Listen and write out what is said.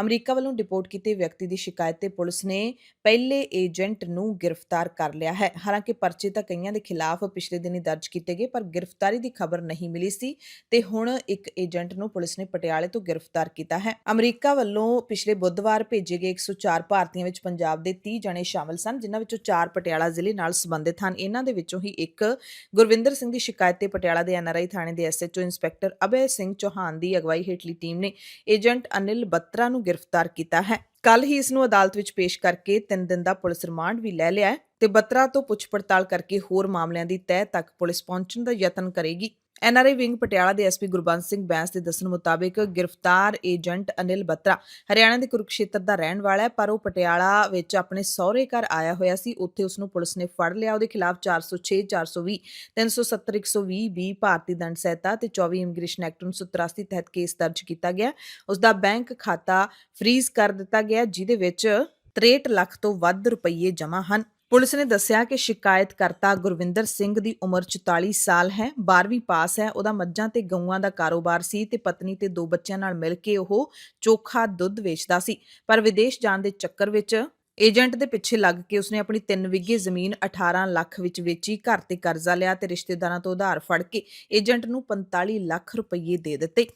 America ਵੱਲੋਂ deport ਕੀਤੇ ਵਿਅਕਤੀ ਦੀ ਸ਼ਿਕਾਇਤ ਤੇ ਪੁਲਿਸ ਨੇ ਪਹਿਲੇ ਏਜੰਟ ਨੂੰ ਗ੍ਰਿਫਤਾਰ ਕਰ ਲਿਆ ਹੈ। ਹਾਲਾਂਕਿ ਪਰਚੇ ਤਾਂ ਕਈਆਂ ਦੇ ਖਿਲਾਫ ਪਿਛਲੇ ਦਿਨੀ ਦਰਜ ਕੀਤੇ ਗਏ, ਪਰ ਗ੍ਰਿਫਤਾਰੀ ਦੀ ਖਬਰ ਨਹੀਂ ਮਿਲੀ ਸੀ ਤੇ ਹੁਣ ਇੱਕ ਏਜੰਟ ਨੂੰ ਪੁਲਿਸ ਨੇ ਪਟਿਆਲੇ ਤੋਂ ਗ੍ਰਿਫਤਾਰ ਕੀਤਾ ਹੈ। ਅਮਰੀਕਾ ਵੱਲੋਂ ਪਿਛਲੇ ਬੁੱਧਵਾਰ ਭੇਜੇ ਗਏ 104 ਭਾਰਤੀਆਂ ਵਿੱਚ ਪੰਜਾਬ ਦੇ 30 ਜਣੇ ਸ਼ਾਮਲ ਸਨ, ਜਿਨ੍ਹਾਂ ਵਿੱਚੋਂ 4 ਪਟਿਆਲਾ ਜ਼ਿਲ੍ਹੇ ਨਾਲ ਸੰਬੰਧਿਤ ਹਨ। ਇਹਨਾਂ ਦੇ ਵਿੱਚੋਂ ਹੀ ਇੱਕ ਗੁਰਵਿੰਦਰ ਸਿੰਘ ਦੀ ਸ਼ਿਕਾਇਤ ਤੇ ਪਟਿਆਲਾ ਦੇ ਐਨਆਰਆਈ ਥਾਣੇ ਦੇ ਐਸਐਚਓ ਇੰਸਪੈਕਟਰ ਅਭੈ ਸਿੰਘ ਚੌਹਾਨ ਦੀ ਅਗਵਾਈ ਹੇਠਲੀ ਟੀਮ ਨੇ ਏਜੰਟ ਅਨਿਲ ਬੱਤਰਾ ਨੂੰ ਗ੍ਰਿਫਤਾਰ ਕੀਤਾ ਹੈ। ਕੱਲ ਹੀ ਇਸ ਨੂੰ ਅਦਾਲਤ ਵਿੱਚ ਪੇਸ਼ ਕਰਕੇ 3 ਦਿਨ ਦਾ ਪੁਲਿਸ ਰਿਮਾਂਡ ਵੀ ਲੈ ਲਿਆ ਹੈ ਤੇ ਬੱਤਰਾ ਤੋਂ ਪੁੱਛ ਪੜਤਾਲ ਕਰਕੇ ਹੋਰ ਮਾਮਲਿਆਂ ਦੀ ਤਹਿ ਤੱਕ ਪੁਲਿਸ ਪਹੁੰਚਣ ਦਾ ਯਤਨ ਕਰੇਗੀ। ਐਨਆਰਆਈ ਵਿੰਗ ਪਟਿਆਲਾ ਦੇ ਐਸਪੀ ਗੁਰਬੰਸ ਸਿੰਘ ਬੈਂਸ ਦੇ ਦੱਸਣ ਮੁਤਾਬਿਕ ਗ੍ਰਿਫਤਾਰ ਏਜੰਟ ਅਨਿਲ ਬੱਤਰਾ ਹਰਿਆਣਾ ਦੇ ਕੁਰੂਕਸ਼ੇਤਰ ਦਾ ਰਹਿਣ ਵਾਲਾ ਹੈ, ਪਰ ਉਹ ਪਟਿਆਲਾ ਵਿੱਚ ਆਪਣੇ ਸਹੁਰੇ ਘਰ ਆਇਆ ਹੋਇਆ ਸੀ। ਉੱਥੇ ਉਸ ਨੂੰ ਪੁਲਿਸ ਨੇ ਫੜ ਲਿਆ। ਉਹਦੇ ਖਿਲਾਫ 406 420 370 120 20 ਭਾਰਤੀ ਦੰਡ ਸਹਿਤਾ ਤੇ 24 ਇਮੀਗ੍ਰੇਸ਼ਨ ਐਕਟ 1983 ਤਹਿਤ ਕੇਸ ਦਰਜ ਕੀਤਾ ਗਿਆ। ਉਸ ਦਾ ਬੈਂਕ ਖਾਤਾ ਫ੍ਰੀਜ਼ ਕਰ ਦਿੱਤਾ ਗਿਆ, ਜਿਹਦੇ ਵਿੱਚ 63 ਲੱਖ ਤੋਂ ਵੱਧ ਰੁਪਏ ਜਮ੍ਹਾਂ ਹਨ। ਪੁਲਿਸ ਨੇ ਦੱਸਿਆ ਕਿ ਸ਼ਿਕਾਇਤਕਰਤਾ ਗੁਰਵਿੰਦਰ ਸਿੰਘ ਦੀ ਉਮਰ 44 ਸਾਲ ਹੈ 12ਵੀਂ ਪਾਸ ਹੈ, ਉਹਦਾ ਮੱਝਾਂ ਤੇ ਗਊਆਂ ਦਾ ਕਾਰੋਬਾਰ ਸੀ ਤੇ ਪਤਨੀ ਤੇ ਦੋ ਬੱਚਿਆਂ ਨਾਲ ਮਿਲ ਕੇ ਉਹ ਚੋਖਾ ਦੁੱਧ ਵੇਚਦਾ ਸੀ। ਪਰ ਵਿਦੇਸ਼ ਜਾਣ ਦੇ ਚੱਕਰ ਵਿੱਚ ਏਜੰਟ ਦੇ ਪਿੱਛੇ ਲੱਗ ਕੇ ਉਸਨੇ ਆਪਣੀ 3 ਵਿਗੇ ਜ਼ਮੀਨ 18 ਲੱਖ ਵਿੱਚ ਵੇਚੀ, ਘਰ ਤੇ ਕਰਜ਼ਾ ਲਿਆ ਤੇ ਰਿਸ਼ਤੇਦਾਰਾਂ ਤੋਂ ਉਧਾਰ ਫੜ ਕੇ ਏਜੰਟ ਨੂੰ 45 ਲੱਖ ਰੁਪਏ ਦੇ ਦਿੱਤੇ।